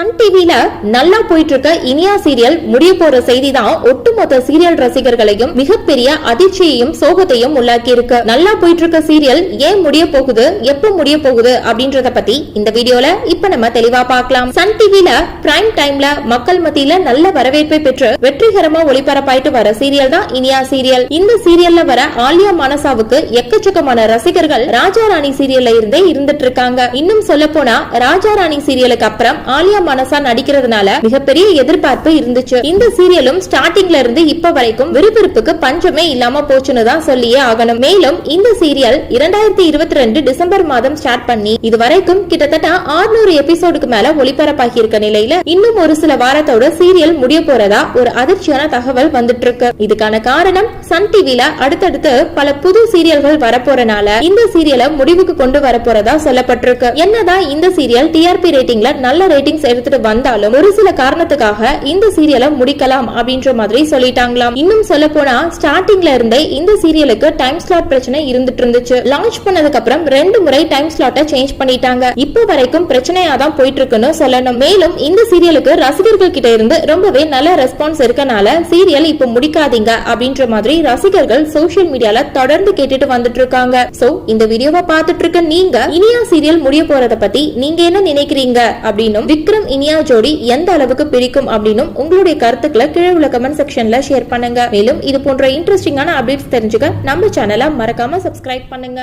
Sun டிவில நல்லா போயிட்டு இருக்க இனியா சீரியல் முடிய போற செய்தி தான் ஒட்டுமொத்த சீரியல் ரசிகர்களையும் மிகப்பெரிய அதிர்ச்சியையும் சோகத்தையும் உள்ளாக்கி இருக்கு நல்லா போயிட்டு இருக்க சீரியல் ஏன் முடிய போகுது எப்ப முடிய போகுது அப்படின்றத பத்தி இந்த வீடியோல இப்ப நம்ம தெளிவா பார்க்கலாம். சன் டிவில பிரைம் டைம்ல மக்கள் மத்தியில நல்ல வரவேற்பை பெற்று வெற்றிகரமா ஒளிபரப்பாயிட்டு வர சீரியல் தான் இனியா சீரியல் இந்த சீரியல்ல வர ஆலியா மனசாவுக்கு எக்கச்சக்கமான ரசிகர்கள் ராஜா ராணி சீரியல்ல இருந்தே இருந்துட்டு இருக்காங்க. இன்னும் சொல்ல போனா ராஜா ராணி சீரியலுக்கு அப்புறம் ஆலியா மனசா நடிக்கிறதுனால மிகப்பெரிய எதிர்பார்ப்பு இருந்துச்சு. இந்த சீரியலும் ஸ்டார்டிங்ல இருந்து இப்ப வரைக்கும் விறுவிறுப்புக்கு பஞ்சமே இல்லாம போச்சுன்னு தான் சொல்லியே ஆகணும். மேலும் இந்த சீரியல் இரண்டாயிரத்தி இருபத்தி ரெண்டு டிசம்பர் மாதம் ஸ்டார்ட் பண்ணி இது வரைக்கும் கிட்டத்தட்ட 600 எபிசோடுக்கு மேல ஒளிபரப்பாகி இருக்க நிலையில இன்னும் ஒரு சில வாரத்தோட சீரியல் முடிய போறதா ஒரு அதிர்ச்சியான தகவல் வந்துட்டு இருக்கு இதுக்கான காரணம் சன் டிவில அடுத்தடுத்து பல புது சீரியல்கள் வரப்போறனால இந்த சீரியலை முடிவுக்கு கொண்டு வரப்போறதா சொல்லப்பட்டிருக்கு. என்னதான் இந்த சீரியல் டிஆர்பி ரேட்டிங்ல நல்ல ரேட்டிங்ஸ் எடுத்துட்டு வந்தாலும் ஒரு சில காரணத்துக்காக இந்த சீரியலை முடிக்கலாம் அப்படின்ற மாதிரி சொல்லிட்டாங்களாம். இன்னும் சொல்ல போனா ஸ்டார்டிங்ல இருந்தே இந்த சீரியலுக்கு டைம் ஸ்லாட் பிரச்சனை இருந்துட்டு இருந்துச்சு. லான்ச் பண்ணதுக்கு அப்புறம் ரெண்டு முறை டைம் ஸ்லாட்டை சேஞ்ச் பண்ணிட்டாங்க. இப்போ வரைக்கும் பிரச்சனையா தான் போயிட்டு இருக்குன்னு சொல்லணும். மேலும் இந்த சீரியலுக்கு ரசிகர்கள் கிட்ட இருந்து ரொம்பவே நல்ல ரெஸ்பான்ஸ் இருக்கனால சீரியல் இப்போ முடிக்காதீங்க அப்படின்ற மாதிரி ரசிகர்கள் சோசியல் மீடியால தொடர்ந்து கேட்டுட்டு வந்துட்டு இருக்காங்க சோ இந்த வீடியோவை பார்த்துட்டு இருக்க நீங்க இனியா சீரியல் முடிய போறத பத்தி நீங்க என்ன நினைக்கிறீங்க? அப்படின்னும் விக்ரம் இனியா ஜோடி எந்த அளவுக்கு பிடிக்கும் அப்படின்னு உங்களுடைய கருத்துக்களை கீழே உள்ள கமெண்ட் செக்ஷன்ல ஷேர் பண்ணுங்க. மேலும் இது போன்ற இன்ட்ரெஸ்டிங்கான அப்டேட்ஸ் தெரிஞ்சுக்க நம்ம சேனலை மறக்காம சப்ஸ்கிரைப் பண்ணுங்க.